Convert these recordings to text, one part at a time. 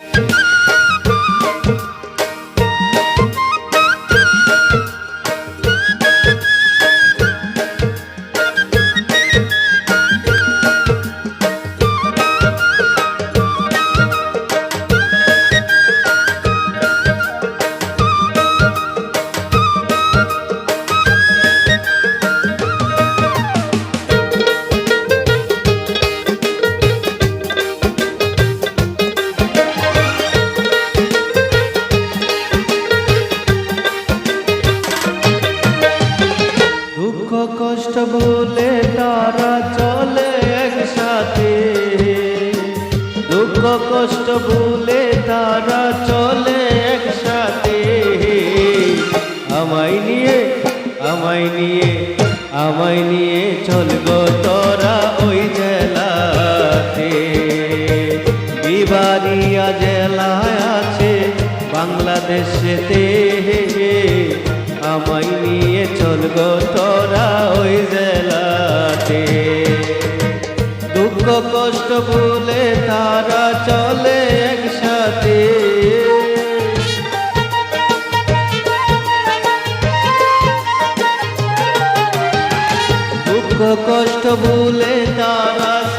দুঃখ চল গো তোরা ওই জেলাতে। বিবারিয়া জেলায় আছে বাংলাদেশেতে। আমায় নিয়ে চল গো তোরা ওই জেলাতে। দুঃখ কষ্ট ভুলে তারা চলে দুঃখ কষ্ট ভুলে তারা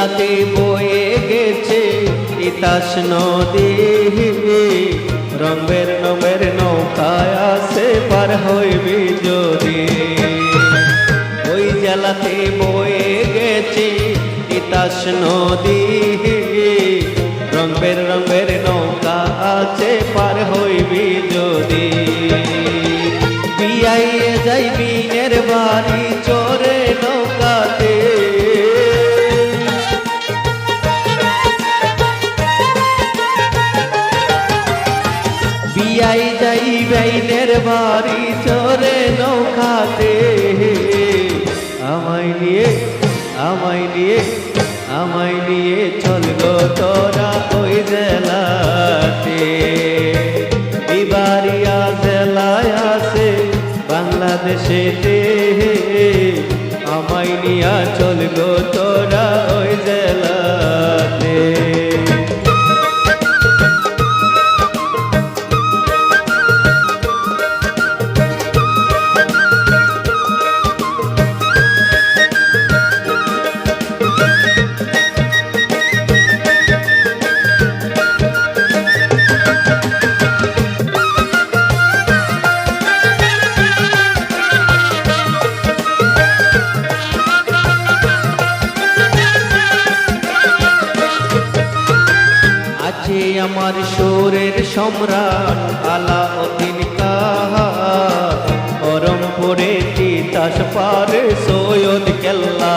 জেলাতে বয়ে গেছে ইতাস নদী রঙের রঙের নৌকায় আছে পার হইবি যদি ওই জেলাতে বয়ে গেছে ইতাস নদী রঙের রঙের নৌকা আছে পার হইবি যদি বিয়াইয়ে যাই বিনের বাড়ি বিয়াই যাই বাইনের বাড়ি চোরে নৌকাতে। আমায় নিয়ে আমায় নিয়ে আমায় নিয়ে চল গো তোরা ওই জেলাতে। বিবারিয়া জেলায় আছে বাংলাদেশেতে। আমায় নিয়া চল গো তোরা ওই জেলাতে। সম্রাট আলাউদ্দিন কাহা পরমপুরে তিতাস পারে সৈয়দ কেল্লা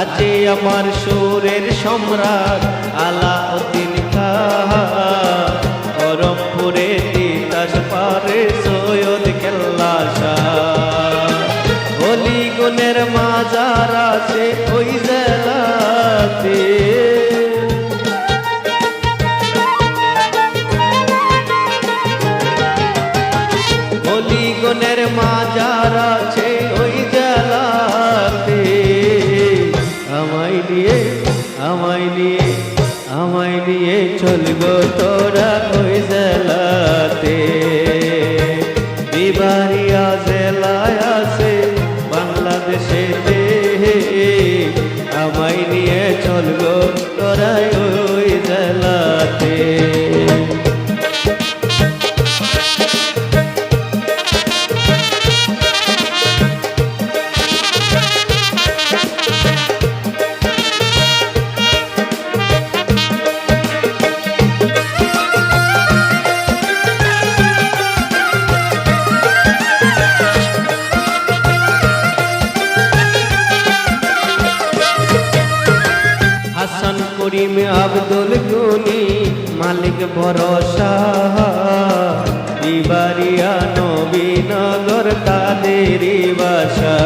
আজে আমার সুরের সম্রাট আলাউদ্দিন কাহা পরমপুরে তিতাস পারে সৈয়দ অলিগনের মাজার আছে ওই জ্বালাতে আমায় নিয়ে আমায় নিয়ে আমায় নিয়ে চলব তোরা ওই জেলাতে। বিবাহিয়া জেলায় আছে বাংলাদেশে করিম আব্দুল গুনি, মালিক ভরসা। বিবারিয়া নবীনগর তাদেরই বাসা।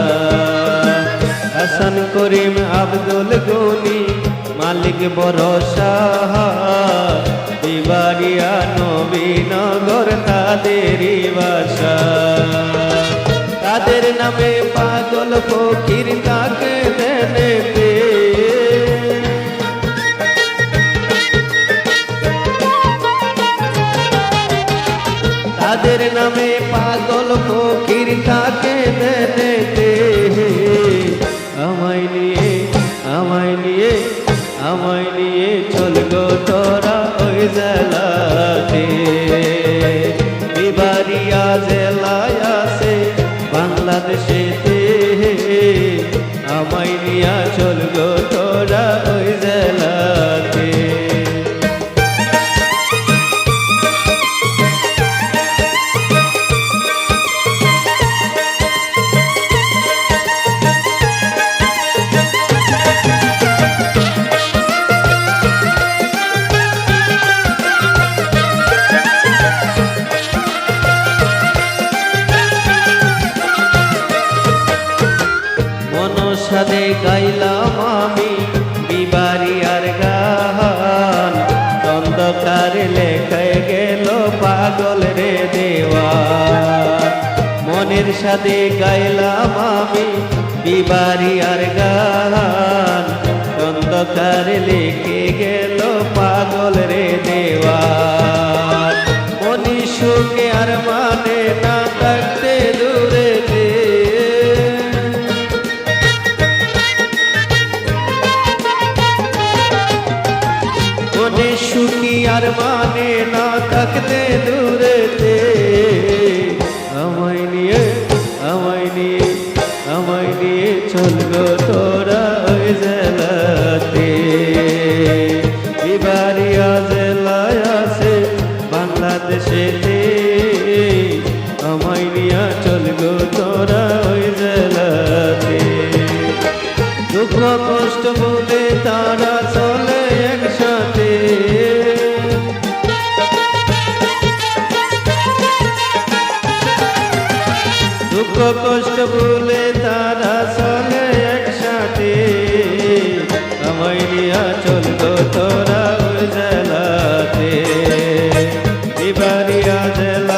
হাসান করিম আব্দুল গুনি, মালিক ভরসা। বিবারিয়া নবীনগর তাদেরই বাসা। তাদের নামে পাগল ফকির তাকে নিয়ে আমায় নিয়ে আমায় নিয়ে চল গো তোরা ওই জেলাতে পাগল রে দেওয়া মনের সাথে গাইলাম আমি বিবারি আর গান। অন্ধকার লেখে গেল আর মানে না থাকতে দূরেতে আমায় নিয়ে আমায় নিয়ে আমায় নিয়ে চল গো তোরা ওই জেলাতে। বিবারিয়া জেলায় আছে বাংলাদেশেতে কষ্ট ভুলে তারা চলে একসাথে। আমায় নিয়া চলতো তোরা ওই জেলাতে। বিবারিয়া জেলায়